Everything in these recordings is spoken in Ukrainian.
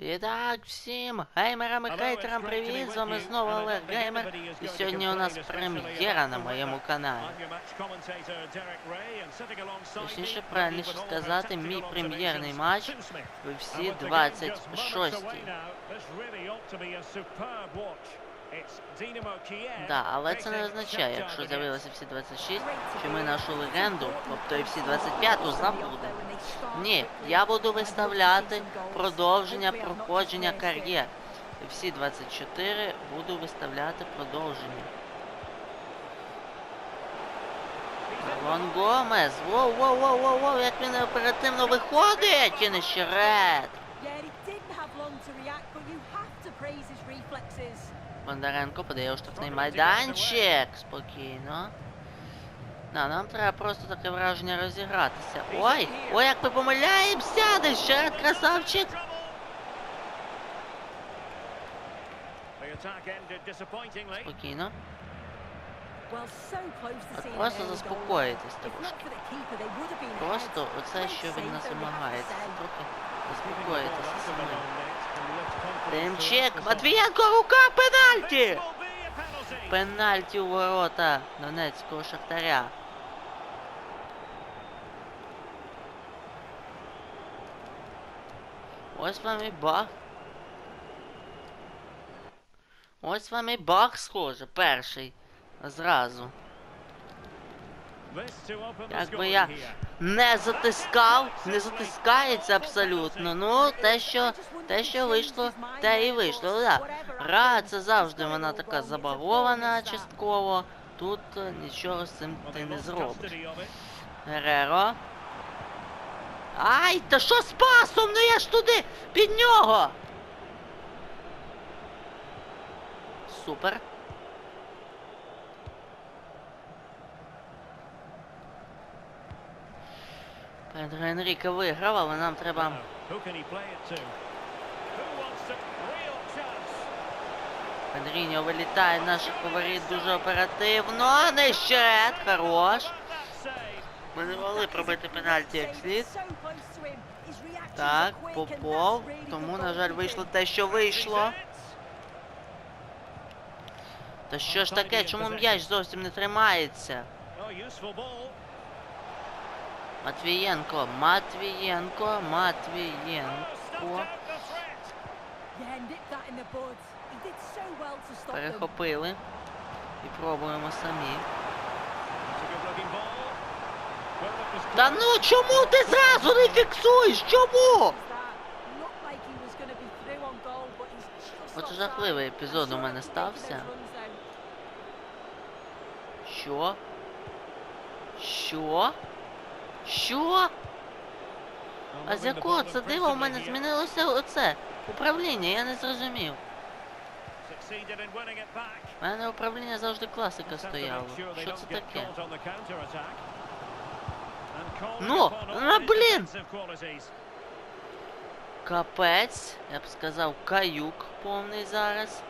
І так, всім геймерам і хейтерам привіт! З вами знову Олег Геймер. І сьогодні у нас прем'єра на моєму каналі. Точніше, правильніше сказати, мій прем'єрний матч в всі 26 Да, але це не означає, якщо з'явилося всі 26, що ми нашу легенду, тобто і всі 25-ту забудемо. Ні, я буду виставляти продовження проходження кар'єр. І всі 24 буду виставляти продовження. Вон Гомес! Воу, воу, воу, воу, воу, як він оперативно виходить! І не щерет! Бондаренко подає у штрафний майданчик. Спокійно. Да, нам треба просто таке враження розігратися. Ой! Ой, як ми помиляємося! Де ще красавчик! Спокійно. Так просто заспокоїтесь трошки. Просто оце, що від нас вимагається. Трохи заспокоїтися самим. Демчик, Матвієнко, рука, пенальті! Пенальті у ворота Донецького Шахтаря. Ось вам і баг. Ось вам і баг, схоже, перший. Зразу. Якби я не затискав, не затискається абсолютно. Ну, те, що те, що вийшло, те і вийшло. Да. Гра, це завжди вона така забагована частково. Тут е, нічого з цим ти не зробиш. Гереро. Ай, та що з пасом? Ну я ж туди під нього. Супер. Педро Енріке виграв, але нам треба. Педріньо вилітає, наших фаворит дуже оперативно. Не ще, хорош. Ми не могли пробити пенальті як слід. Так, Попов. Тому, на жаль, вийшло те, що вийшло. Та що ж таке, чому м'яч зовсім не тримається? Матвієнко, Матвієнко, Матвієнко. Перехопили. І пробуємо самі. Та ну чому ти зразу не фіксуєш? Чому? От жахливий епізод у мене стався. Що? Що? Що? А з якого це дива у мене змінилося оце? Управління, я не зрозумів. У мене управління завжди класика стояло. Що це таке? Ну, ну, блін! Капець, я б сказав, каюк повний зараз.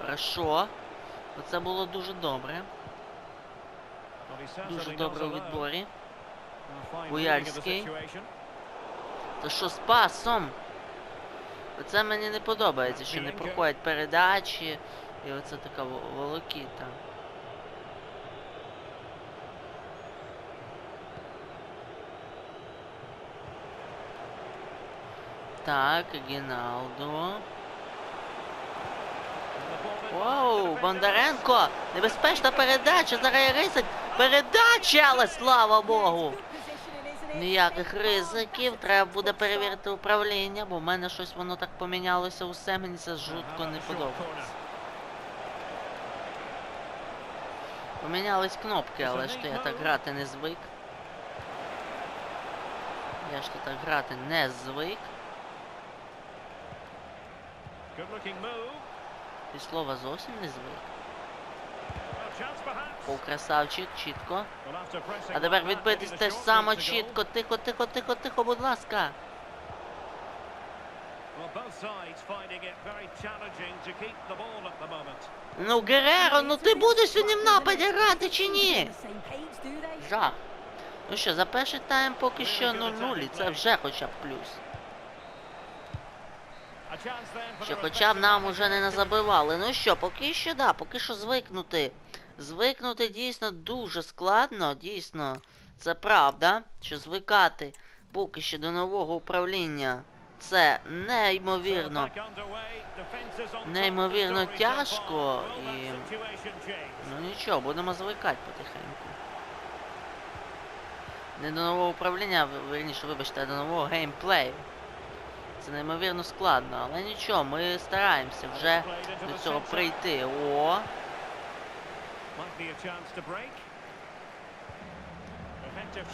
Хорошо. Оце було дуже добре. Дуже добре у відборі. Буяльський. Та що з пасом? Оце мені не подобається, що не проходять передачі. І оце така волокіта. Так, Гіналдо. Воу, Бондаренко! Небезпечна передача, зараз ризик. Передача, але слава Богу! Ніяких ризиків, треба буде перевірити управління, бо в мене щось воно так помінялося усе, мені це жутко не подобається. Помінялись кнопки, але ж то я так грати не звик. Я ж то так грати не звик. І слова зовсім не звик. Був красавчик, чітко. А тепер відбитись теж само чітко. Тихо, тихо, тихо, тихо, будь ласка. Ну, Гереро, ну ти будеш сьогодні в нападі грати чи ні? Жах. Ну що, за перший тайм поки що 0-0, і це вже хоча б плюс. Що хоча б нам уже не назабивали. Ну що, поки що, да, поки що звикнути. Звикнути дійсно дуже складно, дійсно. Це правда, що звикати поки що до нового управління. Це неймовірно. Неймовірно тяжко і... Ну нічого, будемо звикати потихеньку. Не до нового управління, а, в- вірніше, вибачте, а до нового геймплею. Це неймовірно складно, але нічого, ми стараємося вже до цього прийти. О,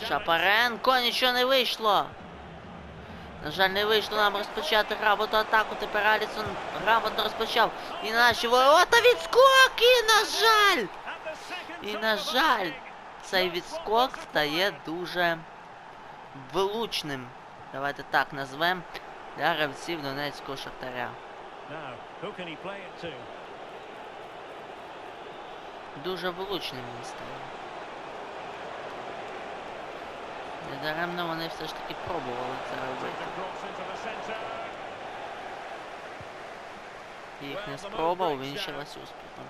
Шапаренко, нічого не вийшло. На жаль, не вийшло нам розпочати грамоту атаку. Тепер Алісон грамотно розпочав. І наші ворота відскок! І на жаль! І на жаль, цей відскок стає дуже влучним. Давайте так назвемо для гравців Донецького Шахтаря. Дуже влучним він стає. Недаремно вони все ж таки пробували це робити. Їхня спроба увінчилась успіхом.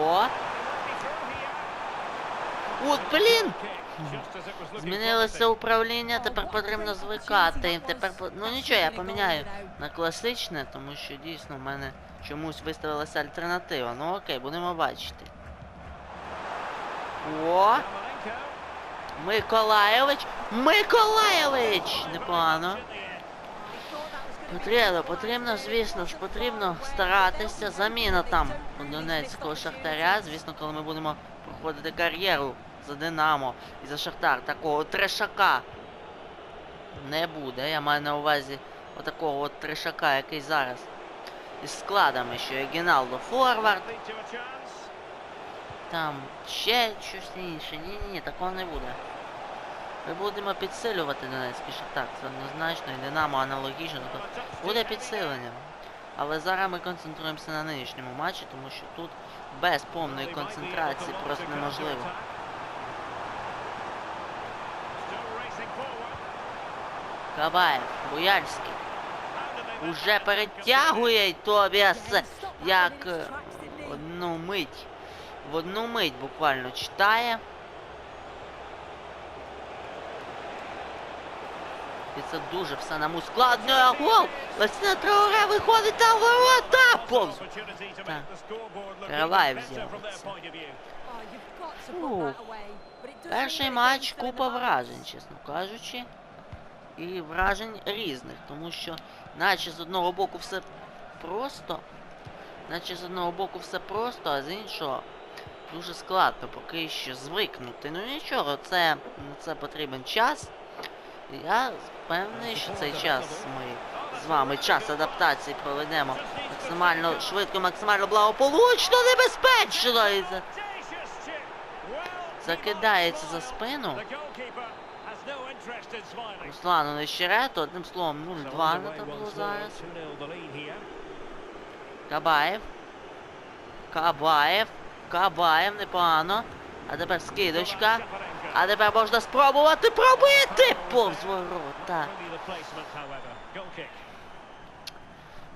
О! От, блін! Змінилося управління, тепер потрібно звикати. Тепер ну нічого, я поміняю на класичне, тому що дійсно в мене чомусь виставилася альтернатива. Ну окей, будемо бачити. О! Миколаєвич! Миколаєвич! Непогано. Потрібно, потрібно, звісно ж, потрібно старатися. Заміна там у Донецького Шахтаря. Звісно, коли ми будемо проходити кар'єру за Динамо і за Шахтар. Такого трешака не буде. Я маю на увазі отакого от трешака, який зараз. Із складами, що є Гіналдо Форвард, там ще щось інше. Ні-ні-ні, такого не буде. Ми будемо підсилювати Донецький Шахтар, це однозначно, і Динамо аналогічно, тобто буде підсилення. Але зараз ми концентруємося на нинішньому матчі, тому що тут без повної концентрації просто неможливо. Кабаєв, Буяльський. Уже перетягує Тобіас як е, одну мить. В одну мить буквально читає. І це дуже все нам ускладнює гол! Лесне Траоре виходить на ворота! Повз! Так. Караваєв. Фух. Перший матч купа вражень, чесно кажучи. І вражень різних, тому що наче з одного боку все просто, наче з одного боку все просто, а з іншого дуже складно поки що звикнути. Ну нічого, це, це потрібен час. Я впевнений, що цей час ми з вами час адаптації проведемо максимально швидко, максимально благополучно, небезпечно! І за... Закидається за спину. Руслану Нещерето, одним словом, 0-2 на табло зараз. Кабаєв. Кабаєв. Кабаєв, непогано. А тепер скидочка. А тепер можна спробувати пробити повз ворота.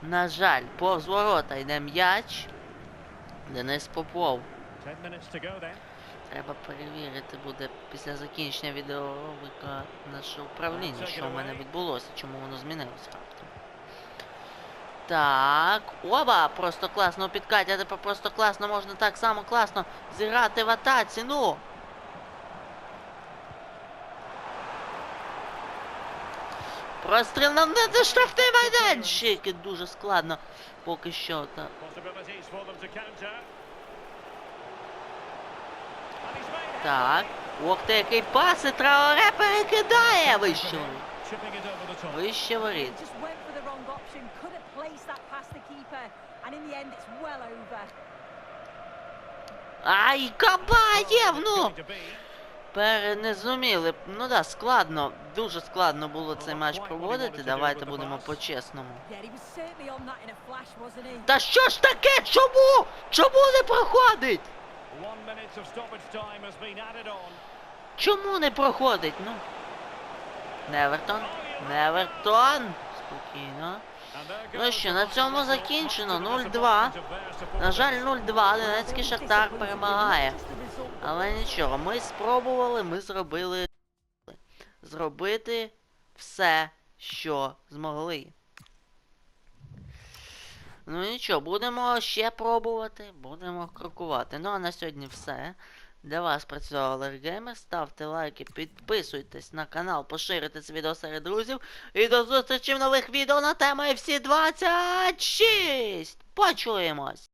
На жаль, повз ворота йде м'яч. Денис Попов. Треба перевірити буде після закінчення відеоролика наше управління, що в мене відбулося, чому воно змінилося раптом. Так, оба! Просто класно а тепер просто класно можна так само класно зіграти в атаці, ну! Простріл на не штрафний майданчик! Дуже складно поки що. Та. Так. Ох ти, який пас, і Траоре перекидає вище. Вище воріт. Ай, Кабаєв, ну! Пере не зуміли. Ну да, складно, дуже складно було цей матч проводити. Давайте будемо по-чесному. Та що ж таке? Чому? Чому не проходить? Чому не проходить? Ну. Невертон. Невертон. Спокійно. Ну що, на цьому закінчено 0-2. На жаль, 0-2. Донецький Шахтар перемагає. Але нічого, ми спробували, ми зробили зробити все, що змогли. Ну нічого, будемо ще пробувати, будемо крокувати. Ну а на сьогодні все. Для вас працював Алергеймер. Ставте лайки, підписуйтесь на канал, поширюйте це відео серед друзів. І до зустрічі в нових відео на тему FC 26! Почуємось!